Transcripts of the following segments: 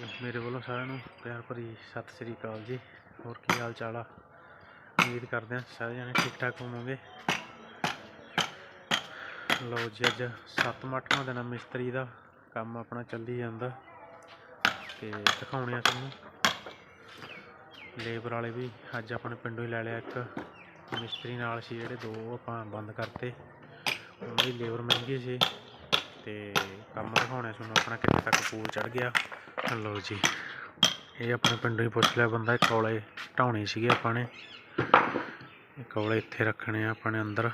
ਮੇਰੇ ਵੱਲੋਂ ਸਾਰਿਆਂ ਨੂੰ ਪਿਆਰ ਭਰੀ ਸਤਿ ਸ੍ਰੀ ਅਕਾਲ ਜੀ। ਹੋਰ ਕੀ ਹਾਲ ਚਾਲ ਆ? ਉਮੀਦ ਕਰਦੇ ਹਾਂ ਸਾਰੇ ਜਣੇ ਠੀਕ ਠਾਕ ਹੋਵੋਗੇ। ਲਓ ਜੀ, ਅੱਜ 7-8ਵਾਂ ਦਿਨ ਮਿਸਤਰੀ ਦਾ ਕੰਮ ਆਪਣਾ ਚੱਲੀ ਜਾਂਦਾ ਤੇ ਦਿਖਾਉਣੇ ਆ ਤੁਹਾਨੂੰ। ਲੇਬਰ ਵਾਲੇ ਵੀ ਅੱਜ ਆਪਣੇ ਪਿੰਡੋਂ ਹੀ ਲੈ ਲਿਆ ਇੱਕ। ਮਿਸਤਰੀ ਨਾਲ ਸੀ ਜਿਹੜੇ, ਦੋ ਉਹ ਆਪਾਂ ਬੰਦ ਕਰਤੇ। ਉਹਨਾਂ ਦੀ ਲੇਬਰ ਮਹਿੰਗੀ ਸੀ ਤੇ ਕੰਮ ਦਿਖਾਉਣੇ ਤੁਹਾਨੂੰ, ਆਪਣਾ ਕਿੱਥੇ ਤੱਕ ਪੂਲ ਚੜ ਗਿਆ। ਲਓ ਜੀ, ਇਹ ਆਪਣੇ ਪਿੰਡੋਂ ਹੀ ਪੁੱਛ ਲਿਆ ਬੰਦਾ ਕੌਲੇ ਢਾਉਣੇ ਸੀਗੇ ਆਪਾਂ ਨੇ। ਕੌਲੇ ਇੱਥੇ ਰੱਖਣੇ ਆ ਆਪਣੇ ਅੰਦਰ।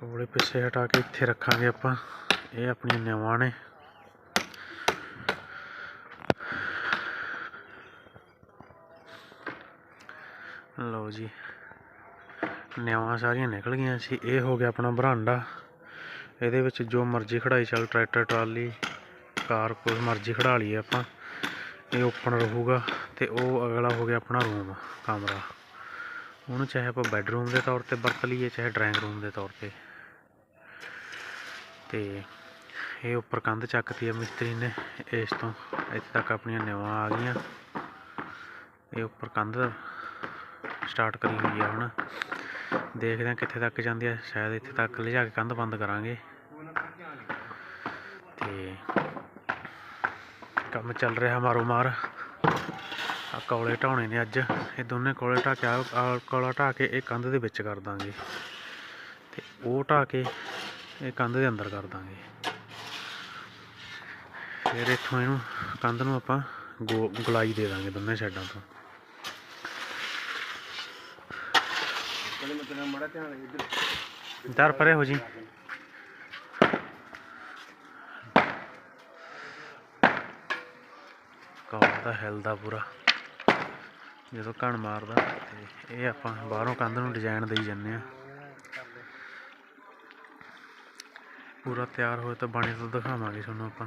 ਕੌਲੇ ਪਿੱਛੇ ਹਟਾ ਕੇ ਇੱਥੇ ਰੱਖਾਂਗੇ ਆਪਾਂ, ਇਹ ਆਪਣੀਆਂ ਨਿਵਾਂ ਨੇ। ਲਓ ਜੀ, ਨਿਆਵਾਂ ਸਾਰੀਆਂ ਨਿਕਲ ਗਈਆਂ ਸੀ, ਇਹ ਹੋ ਗਿਆ ਆਪਣਾ ਬਰਾਂਡਾ। ਇਹਦੇ ਵਿੱਚ ਜੋ ਮਰਜ਼ੀ ਖੜਾਈ ਚੱਲ, ਟਰੈਕਟਰ, ਟਰਾਲੀ, ਕਾਰ, ਕੋਈ ਮਰਜ਼ੀ ਖੜਾ ਲਈਏ ਆਪਾਂ। ਇਹ ਓਪਨ ਰਹੂਗਾ ਤੇ ਉਹ ਅਗਲਾ ਹੋ ਗਿਆ ਆਪਣਾ ਰੂਮ ਕਮਰਾ। ਉਹਨੂੰ ਚਾਹੇ ਆਪਾਂ ਬੈੱਡਰੂਮ ਦੇ ਤੌਰ ਤੇ ਵਰਤ ਲਈਏ, ਚਾਹੇ ਡਰਾਇੰਗ ਰੂਮ ਦੇ ਤੌਰ ਤੇ। ਤੇ ਇਹ ਉੱਪਰ ਕੰਧ ਚੱਕਤੀ ਹੈ ਮਿਸਤਰੀ ਨੇ, ਇਸ ਤੋਂ ਇੱਥੇ ਤੱਕ ਆਪਣੀਆਂ ਨਿਵਾਂ ਆ ਗਈਆਂ। ਇਹ ਉੱਪਰ ਕੰਧ ਸਟਾਰਟ ਕਰੀ ਹੋਈ ਆ ਹੁਣ। ਦੇਖਦੇ ਹਾਂ ਕਿੱਥੇ ਤੱਕ ਜਾਂਦੀ ਹੈ ਸ਼ਾਇਦ ਇੱਥੇ ਤੱਕ ਲਿਜਾ ਕੇ ਕੰਧ ਬੰਦ ਕਰਾਂਗੇ। ਤੇ ਕੰਮ ਚੱਲ ਰਿਹਾ ਮਾਰੋ ਮਾਰ ਆ ਕੌਲੇ ਢਾਉਣੇ ਨੇ ਅੱਜ। ਇਹ ਦੋਨੇ ਕੌਲੇ ਢਾ ਕੇ ਆਹ ਕੌਲਾ ਢਾ ਕੇ ਇਹ ਕੰਧ ਦੇ ਵਿੱਚ ਕਰ ਦਾਂਗੇ। ਤੇ ਉਹ ਢਾ ਕੇ ਇਹ ਕੰਧ ਦੇ ਅੰਦਰ ਕਰ ਦਾਂਗੇ। ਫਿਰ ਇੱਥੋਂ ਇਹਨੂੰ ਕੰਧ ਨੂੰ ਆਪਾਂ ਗੁਲਾਈ ਦੇ ਦਾਂਗੇ ਦੋਨੇ ਸਾਈਡਾਂ ਤੋਂ। ਦਰ ਪਰੇ ਹੋ ਜੀ ਕੌਲਾ ਤਾਂ ਹਿਲਦਾ ਪੂਰਾ। ਜਦੋਂ ਕਣ ਮਾਰਦਾ, ਤੇ ਇਹ ਆਪਾਂ ਬਾਹਰੋਂ ਕੰਧ ਨੂੰ ਡਿਜ਼ਾਈਨ ਦੇਈ ਜਾਂਦੇ ਆ ਪੂਰਾ ਤਿਆਰ ਹੋਏ ਤਾਂ ਬਣੇ ਤੋਂ ਦਿਖਾਵਾਂਗੇ ਤੁਹਾਨੂੰ ਆਪਾਂ।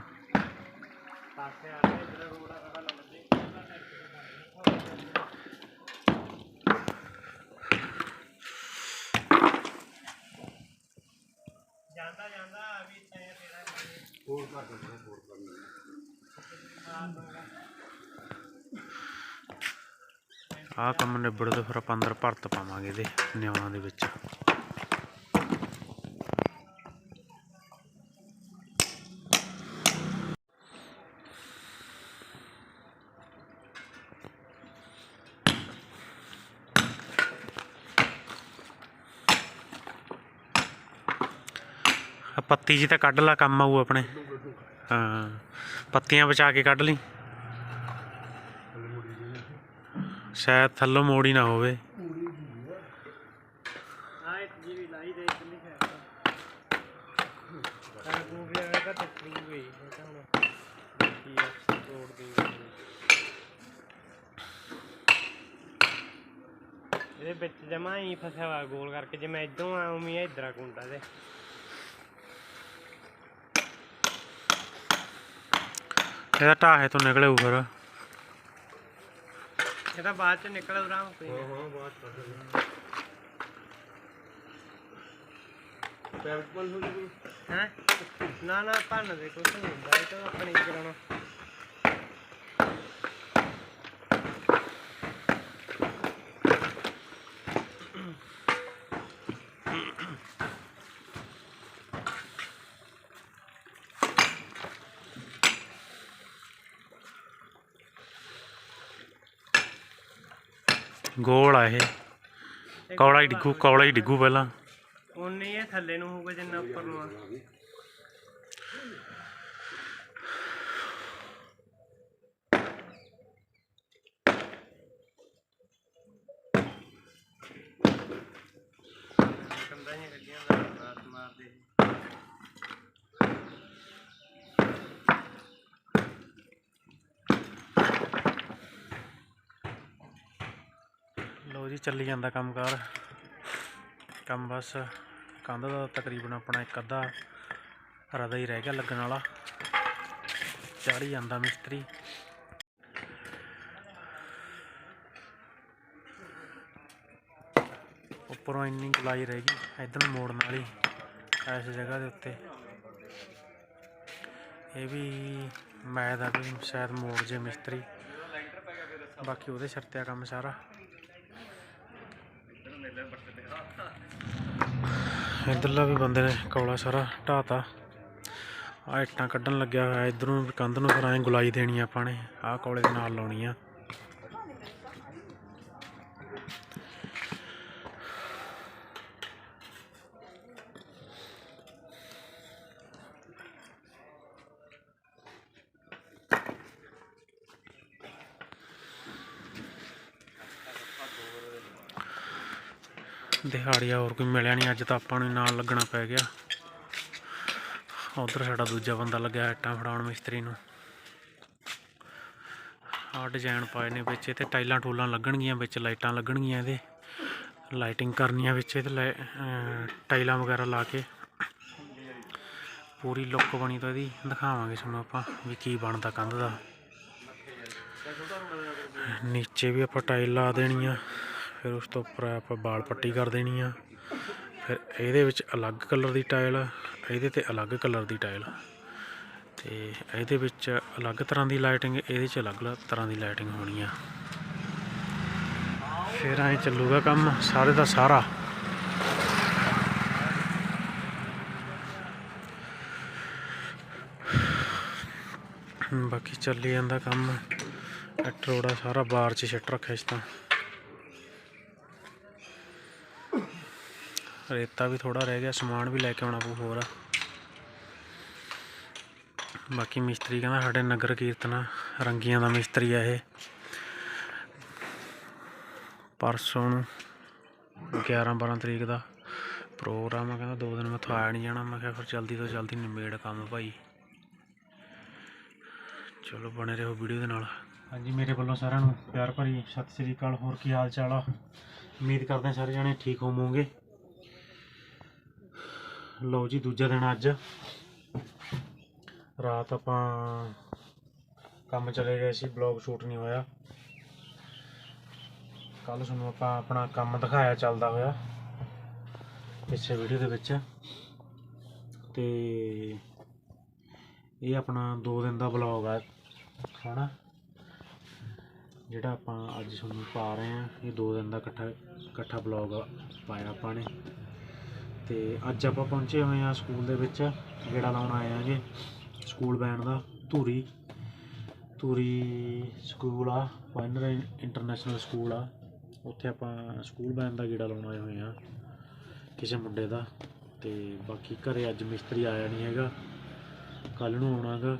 ਆਹ ਕੰਮ ਨਿਬੜ ਤੋਂ ਫਿਰ ਆਪਾਂ ਅੰਦਰ ਭਰਤ ਪਾਵਾਂਗੇ ਇਹਦੇ ਨਿਆਵਾਂ ਦੇ ਵਿੱਚ। ਪੱਤੀ ਜੀ ਤਾਂ ਕੱਢ ਲਾ, ਕੰਮ ਆਊ ਆਪਣੇ। ਹਾਂ, ਪੱਤੀਆਂ ਬਚਾ ਕੇ ਕੱਢ ਲਈ ਸ਼ਾਇਦ ਥੱਲੋਂ ਮੋੜੀ ਨਾ ਹੋਵੇ ਹਾਂ ਇੱਕ ਜੀ ਵੀ ਲਾਈ ਦੇ ਇਤਨੀ ਹੈ ਤਾਂ ਗੂਗਲ ਵਾਲਾ ਤਾਂ ਟੱਕਰੂ ਗਈ ਇਹ ਤਾਂ ਹੁਣ ਕੀ ਆ ਤੋੜ ਦੇ। ਇਹਦੇ ਵਿੱਚ ਜਮਾ ਹੀ ਫਸਿਆ ਹੋਇਆ ਗੋਲ ਕਰਕੇ ਜਿਵੇਂ ਇਦੋਂ ਆ ਇਧਰ ਆ ਕੁੰਡਾ ਦੇ ਇਹਦਾ ਢਾਹੇ ਤੋਂ ਨਿਕਲੇ ਉ ਫਿਰ। ਇਹ ਤਾਂ ਬਾਅਦ ਚ ਨਿਕਲ ਉਰਾਂ ਕੋਈ ਹੈ ਨਾ। ਨਾ ਭੰਨ ਦੇ ਕੁਛ ਨਹੀਂ ਹੁੰਦਾ ਇਹ ਤਾਂ ਆਪਣੇ ਹੀ ਕਰਾਉਣਾ। ਗੋਲ ਆ ਇਹ। ਕੌੜਾ ਹੀ ਡਿੱਗੂ ਕੌੜਾ ਹੀ ਡਿੱਗੂ ਪਹਿਲਾਂ। ਉਨੇ ਇਹ ਥੱਲੇ ਨੂੰ ਹੋਊਗਾ ਜਿੰਨਾ ਉੱਪਰ ਨੂੰ ਆ। ਕੰਦਾ ਹੀ ਗੱਡੀਆਂ ਦਾ ਰਾਤ ਮਾਰਦੇ ਚੱਲੀ ਜਾਂਦਾ ਕੰਮਕਾਰ। ਕੰਮ ਬਸ ਕੰਧ ਦਾ ਤਕਰੀਬਨ ਆਪਣਾ ਇੱਕ ਅੱਧਾ ਰਦਾ ਹੀ ਰਹਿ ਗਿਆ ਲੱਗਣ ਵਾਲਾ। ਚਾੜੀ ਜਾਂਦਾ ਮਿਸਤਰੀ। ਉੱਪਰੋਂ ਇੰਨੀ ਗੁਲਾਈ ਰਹਿ ਗਈ, ਇਧਰ ਮੋੜਨ ਵਾਲੀ ਐਸੀ ਜਗ੍ਹਾ ਦੇ ਉੱਤੇ। ਇਹ ਵੀ ਮੈਂ ਦਾ ਵੀ ਸ਼ਾਇਦ ਮੋੜ ਜੇ ਮਿਸਤਰੀ। ਬਾਕੀ ਉਹਦੇ ਸਿਰ ਤੇ ਆ ਕੰਮ ਸਾਰਾ। ਇਧਰਲਾ ਵੀ ਬੰਦੇ ਨੇ ਕੌਲਾ ਸਾਰਾ ਢਾਤਾ। ਆ ਇੱਟਾਂ ਕੱਢਣ ਲੱਗਿਆ ਹੋਇਆ, ਇਧਰੋਂ ਕੰਧ ਨੂੰ ਫਿਰ ਐਂ ਗੁਲਾਈ ਦੇਣੀ ਆਪਾਂ ਨੇ। ਆਹ ਕੌਲੇ ਦੇ ਨਾਲ ਲਾਉਣੀ ਆ। ਦਿਹਾੜੀਆ ਹੋਰ ਕੋਈ ਮਿਲਿਆ ਨਹੀਂ ਅੱਜ ਤਾਂ ਆਪਾਂ ਨੂੰ ਨਾਲ ਲੱਗਣਾ ਪੈ ਗਿਆ। ਉਧਰ ਸਾਡਾ ਦੂਜਾ ਬੰਦਾ ਲੱਗਿਆ ਇੱਟਾਂ ਫੜਾਉਣ ਮਿਸਤਰੀ ਨੂੰ। ਆਹ ਡਿਜ਼ਾਈਨ ਪਾਏ ਨੇ ਵਿੱਚ ਤੇ ਟਾਈਲਾਂ ਟੂਲਾਂ ਲੱਗਣਗੀਆਂ, ਵਿੱਚ ਲਾਈਟਾਂ ਲੱਗਣਗੀਆਂ ਇਹਦੇ। ਲਾਈਟਿੰਗ ਕਰਨੀ ਆ ਵਿੱਚ, ਇਹਦੇ ਲਾਈ- ਟਾਈਲਾਂ ਵਗੈਰਾ ਲਾ ਕੇ। ਪੂਰੀ ਲੁੱਕ ਬਣੀ ਤਾਂ ਇਹਦੀ, ਦਿਖਾਵਾਂਗੇ ਤੁਹਾਨੂੰ ਆਪਾਂ ਵੀ ਕੀ ਬਣਦਾ ਕੰਧ ਦਾ। ਨੀਚੇ ਵੀ ਆਪਾਂ ਟਾਈਲ ਲਾ ਦੇਣੀ ਆ ਫਿਰ ਉਸ ਤੋਂ ਉੱਪਰ ਆਪਾਂ ਬਾਲ ਪੱਟੀ ਕਰ ਦੇਣੀ ਆ। ਫਿਰ ਇਹਦੇ ਵਿੱਚ ਅਲੱਗ ਕਲਰ ਦੀ ਟਾਇਲ, ਇਹਦੇ ਤੇ ਅਲੱਗ ਕਲਰ ਦੀ ਟਾਈਲ ਤੇ ਇਹਦੇ ਵਿੱਚ ਅਲੱਗ ਤਰ੍ਹਾਂ ਦੀ ਲਾਈਟਿੰਗ, ਇਹਦੇ 'ਚ ਅਲੱਗ ਤਰ੍ਹਾਂ ਦੀ ਲਾਈਟਿੰਗ ਹੋਣੀ ਆ। ਫਿਰ ਐਂ ਚੱਲੂਗਾ ਕੰਮ ਸਾਰੇ ਦਾ ਸਾਰਾ। ਬਾਕੀ ਚੱਲੀ ਜਾਂਦਾ ਕੰਮ। ਟਰੋੜਾ ਸਾਰਾ ਬਾਰ 'ਚ ਛੱਟ ਰੱਖਿਆ ਇਸ ਤਾਂ। ਰੇਤਾ ਵੀ ਥੋੜਾ ਰਹਿ ਗਿਆ, ਸਮਾਨ ਵੀ ਲੈ ਕੇ ਆਉਣਾ ਪਊ ਹੋਰ। ਬਾਕੀ ਮਿਸਤਰੀ ਕਹਿੰਦਾ ਸਾਡੇ ਨਗਰ ਕੀਰਤਨ ਰੰਗੀਆਂ ਦਾ ਮਿਸਤਰੀ ਆ ਇਹ। ਪਰਸੋਂ ਨੂੰ 11 12 ਤਰੀਕ ਦਾ ਪ੍ਰੋਗਰਾਮ ਆ, ਕਹਿੰਦਾ ਦੋ ਦਿਨ ਮੈਂ ਤੋਂ ਨਹੀਂ ਜਾਣਾ। ਮੈਂ ਕਿਹਾ ਫਿਰ ਜਲਦੀ ਤੋਂ ਜਲਦੀ ਨਿਬੇੜ ਕੰਮ ਭਾਈ। ਚਲੋ ਬਣੇ ਰਹੋ ਵੀਡੀਓ ਦੇ ਨਾਲ। ਹਾਂਜੀ, ਮੇਰੇ ਵੱਲੋਂ ਸਾਰਿਆਂ ਨੂੰ ਪਿਆਰ ਭਰੀ ਸਤਿ ਸ੍ਰੀ ਅਕਾਲ। ਹੋਰ ਕੀ ਹਾਲ ਚਾਲ ਆ? ਉਮੀਦ ਕਰਦੇ ਸਾਰੇ ਜਣੇ ਠੀਕ ਹੋਵੋਗੇ। ਲਓ ਜੀ ਦੂਜਾ ਦਿਨ ਅੱਜ। ਰਾਤ ਆਪਾਂ ਕੰਮ ਚਲੇ ਗਏ ਸੀ ਬਲੌਗ ਸ਼ੂਟ ਨਹੀਂ ਹੋਇਆ। ਕੱਲ ਤੁਹਾਨੂੰ ਆਪਾਂ ਆਪਣਾ ਕੰਮ ਦਿਖਾਇਆ ਚੱਲਦਾ ਹੋਇਆ, ਪਿੱਛੇ ਵੀਡੀਓ ਦੇ ਵਿੱਚ। ਤੇ ਇਹ ਆਪਣਾ 2 ਦਿਨ ਦਾ ਬਲੌਗ ਆ, ਹਨਾ? ਜਿਹੜਾ ਆਪਾਂ ਅੱਜ ਤੁਹਾਨੂੰ ਪਾ ਰਹੇ ਆ ਇਹ 2 ਦਿਨ ਦਾ ਇਕੱਠਾ ਇਕੱਠਾ ਬਲੌਗ ਪਾਇਆ ਆਪਾਂ ਨੇ। ਤੇ ਅੱਜ ਆਪਾਂ ਪਹੁੰਚੇ ਹੋਏ ਆ ਸਕੂਲ ਦੇ ਵਿੱਚ, ਗੇੜਾ ਲਾਉਣ ਆਏ ਆਂਗੇ ਸਕੂਲ ਬੈਂਡ ਦਾ ਧੂਰੀ ਧੂਰੀ ਸਕੂਲ ਆ ਪਾਇਨਰ ਇੰਟਰਨੈਸ਼ਨਲ ਸਕੂਲ ਆ। ਉੱਥੇ ਆਪਾਂ ਸਕੂਲ ਬੈਂਡ ਦਾ ਗੇੜਾ ਲਾਉਣ ਆਏ ਹੋਏ ਆ ਕਿਸੇ ਮੁੰਡੇ ਦਾ। ਤੇ ਬਾਕੀ ਘਰੇ ਅੱਜ ਮਿਸਤਰੀ ਆਇਆ ਨਹੀਂ ਹੈਗਾ ਕੱਲ ਨੂੰ ਆਉਣਾਗਾ।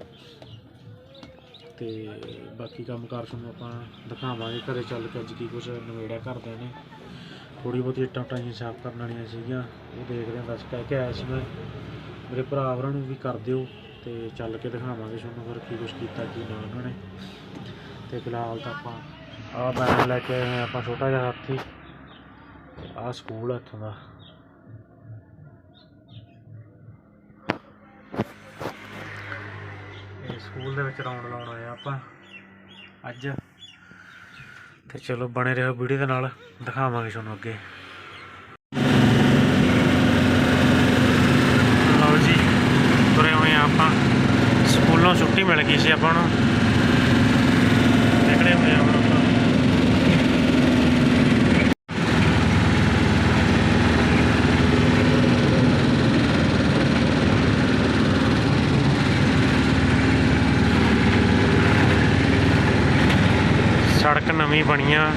ਤੇ ਬਾਕੀ ਕੰਮ ਕਾਰ ਤੁਹਾਨੂੰ ਆਪਾਂ ਦਿਖਾਵਾਂਗੇ, ਘਰੇ ਚੱਲ ਕੇ ਅੱਜ ਕੀ ਕੁਝ ਨਵੇੜਿਆ ਕਰਦੇ ਨੇ। ਥੋੜੀ ਬਹੁਤੀ ਇੱਟਾਂ ਟਾਈਆਂ ਸਾਫ਼ ਕਰਨ ਵਾਲੀਆਂ ਸੀਗੀਆਂ, ਉਹ ਦੇਖਦੇ ਹਾਂ, ਦੱਸ ਕਹਿ ਕੇ ਆਇਆ ਸੀ ਮੈਂ। ਮੇਰੇ ਭਰਾ ਹੋਰਾਂ ਨੂੰ ਵੀ ਕਰ ਦਿਓ ਅਤੇ ਚੱਲ ਕੇ ਦਿਖਾਵਾਂਗੇ ਤੁਹਾਨੂੰ ਫਿਰ ਕੀ ਕੁਛ ਕੀਤਾ, ਕੀ ਨਾ ਉਹਨਾਂ ਨੇ। ਅਤੇ ਫਿਲਹਾਲ ਤਾਂ ਆਪਾਂ ਆਹ ਬੈਨ ਲੈ ਕੇ ਆਏ ਹਾਂ ਆਪਾਂ ਛੋਟਾ ਜਿਹਾ ਹਾਥੀ। ਆਹ ਸਕੂਲ ਆ ਇੱਥੋਂ ਦਾ। ਸਕੂਲ ਦੇ ਵਿੱਚ ਰਾਉਂਡ ਲਾਉਣ ਆਏ ਆ ਆਪਾਂ। ਅੱਜ ਤੇ ਚਲੋ ਬਣੇ ਰਹੋ ਵੀਡੀਓ ਦੇ ਨਾਲ, ਦਿਖਾਵਾਂਗੇ ਤੁਹਾਨੂੰ ਅੱਗੇ। ਲਓ ਜੀ, ਤੁਰੇ ਹੋਏ ਆ ਆਪਾਂ। ਸਕੂਲੋਂ ਛੁੱਟੀ ਮਿਲ ਗਈ ਸੀ ਆਪਾਂ ਨੂੰ ਨਿਕਲੇ ਹੋਏ ਆ ਹੁਣ ਆਪਾਂ ਸੜਕ ਨਵੀਂ ਬਣੀ ਆ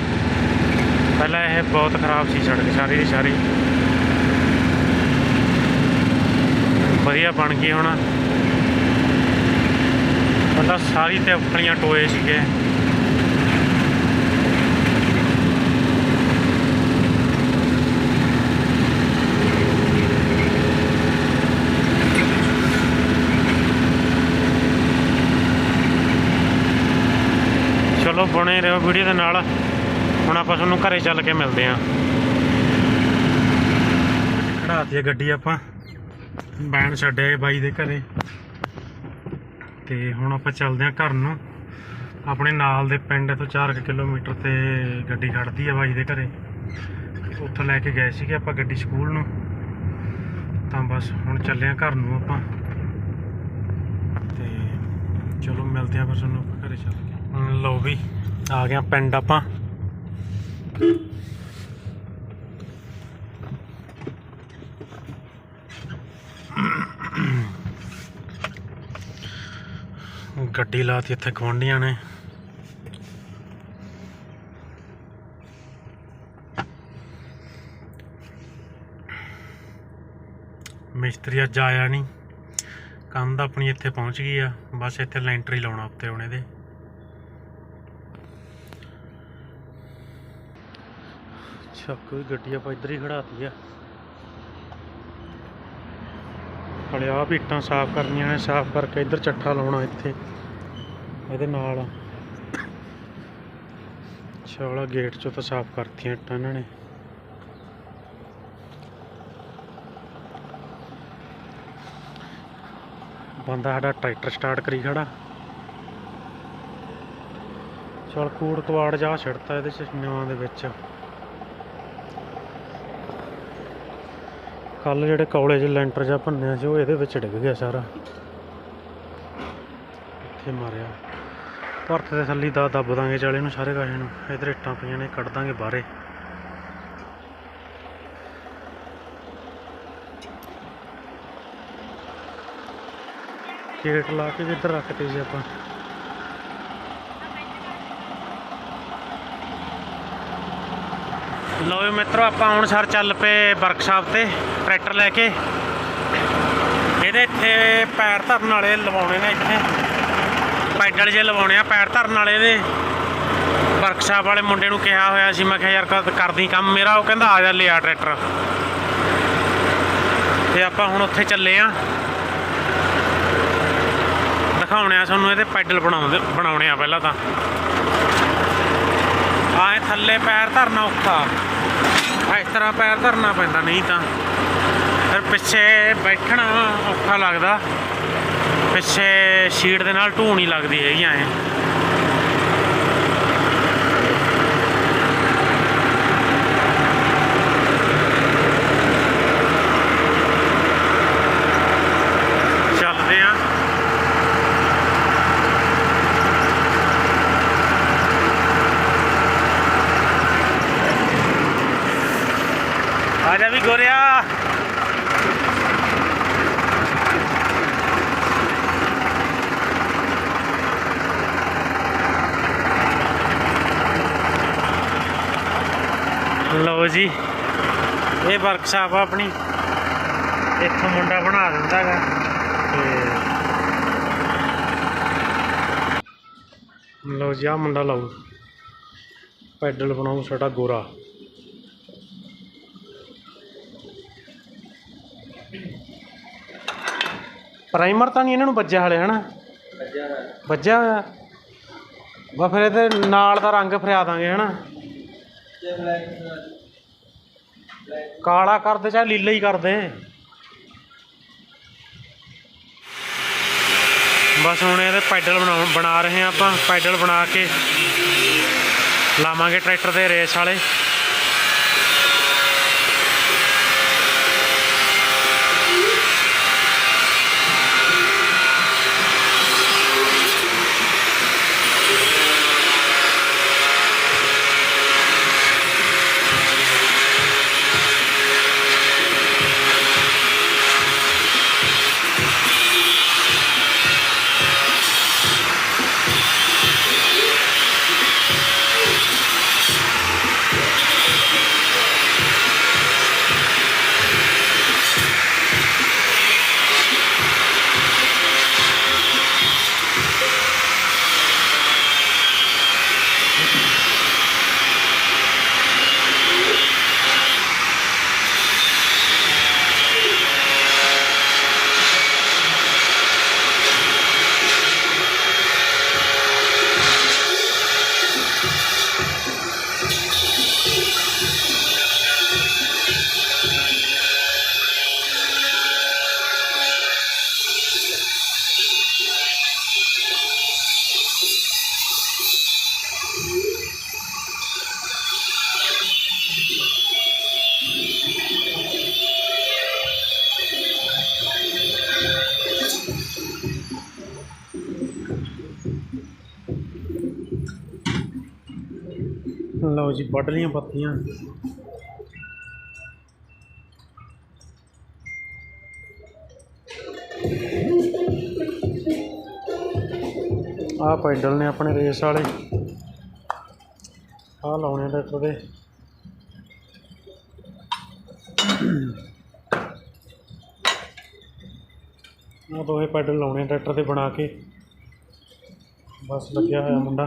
ਪਹਿਲਾਂ ਇਹ ਬਹੁਤ ਖਰਾਬ ਸੀ ਸੜਕ, ਸਾਰੀ ਦੀ ਸਾਰੀ। ਵਧੀਆ ਬਣ ਗਈ ਹੁਣ। ਪਹਿਲਾਂ ਸਾਰੀ ਤੇ ਉਖਲੀਆਂ ਟੋਏ ਸੀਗੇ। ਚਲੋ ਬਣੇ ਰਹੋ ਵੀਡੀਓ ਦੇ ਨਾਲ। ਹੁਣ ਆਪਾਂ ਤੁਹਾਨੂੰ ਘਰੇ ਚੱਲ ਕੇ ਮਿਲਦੇ ਆਂ ਖੜਾਤੀ ਗੱਡੀ ਆਪਾਂ। ਬੈਣ ਛੱਡਿਆ ਬਾਈ ਦੇ ਘਰੇ। ਤੇ ਹੁਣ ਆਪਾਂ ਚੱਲਦੇ ਆਂ ਘਰ ਨੂੰ। ਆਪਣੇ ਨਾਲ ਦੇ ਪਿੰਡ ਤੋਂ 4 ਕਿਲੋਮੀਟਰ ਤੇ ਗੱਡੀ ਖੜਦੀ ਆ ਬਾਈ ਦੇ ਘਰੇ। ਉੱਥੋਂ ਲੈ ਕੇ ਗਏ ਸੀਗੇ ਆਪਾਂ ਗੱਡੀ ਸਕੂਲ ਨੂੰ। ਤਾਂ ਬਸ ਹੁਣ ਚੱਲੇ ਆ ਘਰ ਨੂੰ ਆਪਾਂ। ਤੇ ਚਲੋ ਮਿਲਦੇ ਆ ਫਿਰ ਤੁਹਾਨੂੰ ਆਪਾਂ ਘਰੇ ਚੱਲ ਕੇ। ਲਓ ਵੀ, ਆ ਗਿਆ ਪਿੰਡ ਆਪਾਂ। ਗੱਡੀ ਲਾਤੀ ਇੱਥੇ ਗੁਆਂਢੀਆਂ ਨੇ। ਮਿਸਤਰੀ ਅੱਜ ਆਇਆ ਨਹੀਂ। ਕੰਧ ਆਪਣੀ ਇੱਥੇ ਪਹੁੰਚ ਗਈ ਆ, ਬਸ ਇੱਥੇ ਲੈਂਟਰ ਹੀ ਲਾਉਣਾ ਉੱਤੇ ਹੁਣ ਇਹਦੇ। ਚੱਕ ਦੀ ਗੱਡੀ ਆਪਾਂ ਇੱਧਰ ਹੀ ਖੜਾਤੀ ਆ। ਹਲੇ ਆਹ ਵੀ ਸਾਫ਼ ਕਰਨੀਆਂ ਨੇ, ਸਾਫ਼ ਕਰਕੇ ਇੱਧਰ ਚੱਠਾ ਲਾਉਣਾ ਇੱਥੇ, ਇਹਦੇ ਨਾਲ। ਛਾਲਾ ਗੇਟ ਚੋਂ ਤਾਂ ਸਾਫ਼ ਕਰਤੀਆਂ ਇੱਟਾਂ ਇਹਨਾਂ ਨੇ। ਬੰਦਾ ਸਾਡਾ ਟਰੈਕਟਰ ਸਟਾਰਟ ਕਰੀ ਖੜਾ। ਚਲ ਕੂੜ ਕਵਾੜ ਜਾ ਛੱਡਤਾ ਇਹਦੇ ਚ ਨਿਆਂ ਦੇ ਵਿੱਚ। ਕੱਲ ਜਿਹੜੇ ਕੌਲੇ ਲੈਂਟਰ ਜਾਂ ਭੰਨਿਆ ਸੀ, ਉਹ ਇਹਦੇ ਵਿੱਚ ਡਿੱਗ ਗਿਆ ਸਾਰਾ। ਇੱਥੇ ਮਾਰਿਆ। ਭਰਤ ਦੇ ਥੱਲੀ ਦਾ ਦੱਬ ਦਾਂਗੇ ਚਾਲੇ ਨੂੰ ਸਾਰੇ ਕਾਹੇ ਨੂੰ। ਇਧਰ ਇੱਟਾਂ ਪਈਆਂ ਨੇ, ਕੱਢ ਦਾਂਗੇ ਬਾਹਰੇ। ਗੇਟ ਲਾ ਕੇ ਵੀ ਇੱਧਰ ਰੱਖਤੇ ਸੀ ਆਪਾਂ। ਲਓ ਵੀ ਮਿੱਤਰੋ, ਆਪਾਂ ਹੁਣ ਸਰ ਚੱਲ ਪਏ ਵਰਕਸ਼ਾਪ ਤੇ ਟਰੈਕਟਰ ਲੈ ਕੇ। ਇਹਦੇ ਇੱਥੇ ਪੈਰ ਧਰਨ ਵਾਲੇ ਲਵਾਉਣੇ ਨੇ ਇੱਥੇ। ਪੈਡਲ ਜੇ ਲਵਾਉਣੇ ਆ, ਪੈਰ ਧਰਨ ਵਾਲੇ ਇਹਦੇ ਵਰਕਸ਼ਾਪ ਵਾਲੇ ਮੁੰਡੇ ਨੂੰ ਕਿਹਾ ਹੋਇਆ ਸੀ, ਮੈਂ ਕਿਹਾ ਯਾਰ ਕਰਦੀ ਕੰਮ ਮੇਰਾ, ਉਹ ਕਹਿੰਦਾ ਆ ਜਾ ਲਿਆ ਟਰੈਕਟਰ ਤੇ ਆਪਾਂ ਹੁਣ ਉੱਥੇ ਚੱਲੇ ਆ। ਦਿਖਾਉਣੇ ਆ ਤੁਹਾਨੂੰ ਇਹਦੇ ਪੈਡਲ ਬਣਾਉਂਦੇ, ਬਣਾਉਣੇ ਆ ਪਹਿਲਾਂ ਤਾਂ। ਆਏ ਥੱਲੇ ਪੈਰ ਧਰਨਾ ਔਖਾ। ਇਸ ਤਰ੍ਹਾਂ ਪੈਰ ਧਰਨਾ ਪੈਂਦਾ, ਨਹੀਂ ਤਾਂ ਫਿਰ ਪਿੱਛੇ ਬੈਠਣਾ ਔਖਾ ਲੱਗਦਾ। ਪਿੱਛੇ ਸ਼ੀਟ ਦੇ ਨਾਲ ਢੂਹ ਨਹੀਂ ਲੱਗਦੀ ਹੈਗੀ ਐ ਚੱਲਦੇ ਆ ਆ ਜਾ ਵੀ ਗੋਰਿਆ ਲਓ ਜੀ ਇਹ ਵਰਕਸ਼ਾਪ ਆ ਆਪਣੀ। ਇੱਥੋਂ ਮੁੰਡਾ ਬਣਾ ਦਿੰਦਾ ਹੈਗਾ ਤੇ ਲਓ ਜੀ ਆ ਮੁੰਡਾ ਲਾਉ ਪੈਡਲ ਬਣਾਉ ਸਾਡਾ ਗੋਰਾ। ਪ੍ਰਾਈਮਰ ਤਾਂ ਨਹੀਂ ਇਹਨਾਂ ਨੂੰ ਵੱਜਿਆ ਹਲੇ ਹਨਾ? ਵੱਜਿਆ ਹੋਇਆ। ਵਾ ਫਿਰ ਇਹਦੇ ਨਾਲ ਦਾ ਰੰਗ ਫਰਿਆ ਦਾਂਗੇ ਹਨਾ? ਕਾਲਾ ਕਰਦੇ ਚਾਹੇ ਲੀਲਾ ਹੀ ਕਰਦੇ? ਬਸ ਹੁਣ ਇਹਦੇ ਪੈਡਲ ਬਣਾਉਣ ਬਣਾ ਰਹੇ ਹਾਂ ਆਪਾਂ, ਪੈਡਲ ਬਣਾ ਕੇ ਲਾਵਾਂਗੇ ਟਰੈਕਟਰ ਦੇ ਰੇਸ ਵਾਲੇ। ਲਓ ਜੀ, ਵੱਢ ਲੀਆਂ ਪੱਤੀਆਂ। ਆਹ ਪੈਡਲ ਨੇ ਆਪਣੇ ਰੇਸ ਵਾਲੇ। ਆਹ ਲਾਉਣੇ ਟਰੈਕਟਰ ਦੇ। ਉਹ ਦੋਵੇਂ ਪੈਡਲ ਲਾਉਣੇ ਟਰੈਕਟਰ ਤੇ ਬਣਾ ਕੇ। ਬਸ ਲੱਗਿਆ ਹੋਇਆ ਮੁੰਡਾ।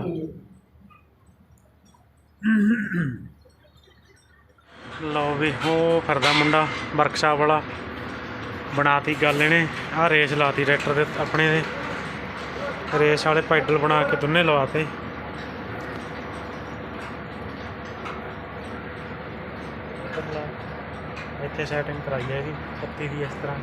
ਲਓ ਵੀ, ਉਹ ਫਿਰਦਾ ਮੁੰਡਾ ਵਰਕਸ਼ਾਪ ਵਾਲਾ। ਬਣਾਤੀ ਗੱਲ ਇਹਨੇ, ਆਹ ਰੇਸ ਲਾਤੀ ਟਰੈਕਟਰ ਦੇ ਆਪਣੇ ਦੇ ਰੇਸ ਵਾਲੇ ਪੈਡਲ ਬਣਾ ਕੇ ਦੋਨੇ ਲਵਾਤੇ। ਇੱਥੇ ਸੈਟਿੰਗ ਕਰਾਈ ਹੈ ਇਹਦੀ, ਪੱਤੀ ਦੀ ਇਸ ਤਰ੍ਹਾਂ।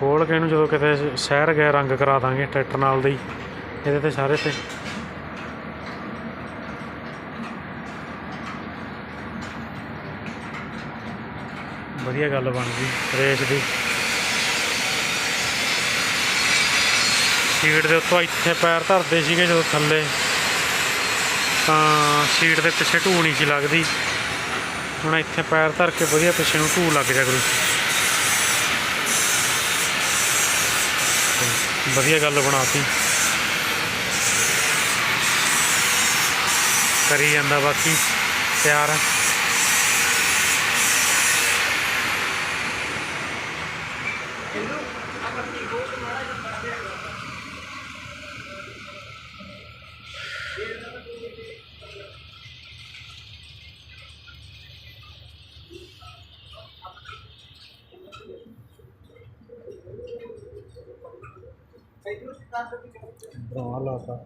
ਖੋਲ ਕੇ ਇਹਨੂੰ ਜਦੋਂ ਕਿਤੇ ਸ਼ਹਿਰ ਗਏ, ਰੰਗ ਕਰਾ ਦਾਂਗੇ ਟਰੈਕਟਰ ਨਾਲ ਦੀ। ਇਹਦੇ ਤੇ ਸਾਰੇ ਤੇ। ਵਧੀਆ ਗੱਲ ਬਣ ਗਈ, ਰੇਸ ਦੀ। ਸੀਟ ਦੇ ਉੱਤੋਂ ਇੱਥੇ ਪੈਰ ਧਰਦੇ ਸੀਗੇ ਜਦੋਂ ਥੱਲੇ। ਤਾਂ ਸੀਟ ਦੇ ਪਿੱਛੇ ਢੂ ਨਹੀਂ ਸੀ ਲੱਗਦੀ। ਹੁਣ ਇੱਥੇ ਪੈਰ ਧਰ ਕੇ ਵਧੀਆ ਪਿੱਛੇ ਨੂੰ ਢੂ ਲੱਗ ਜਾ ਕਰੂ। ਵਧੀਆ ਗੱਲ ਬਣਾਤੀ। ਕਰੀ ਜਾਂਦਾ ਬਾਕੀ ਤਿਆਰ। ਆ ਬਣਾ ਲਾਤਾ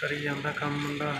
ਕਰੀ ਜਾਂਦਾ ਕੰਮ ਮੁੰਡਾ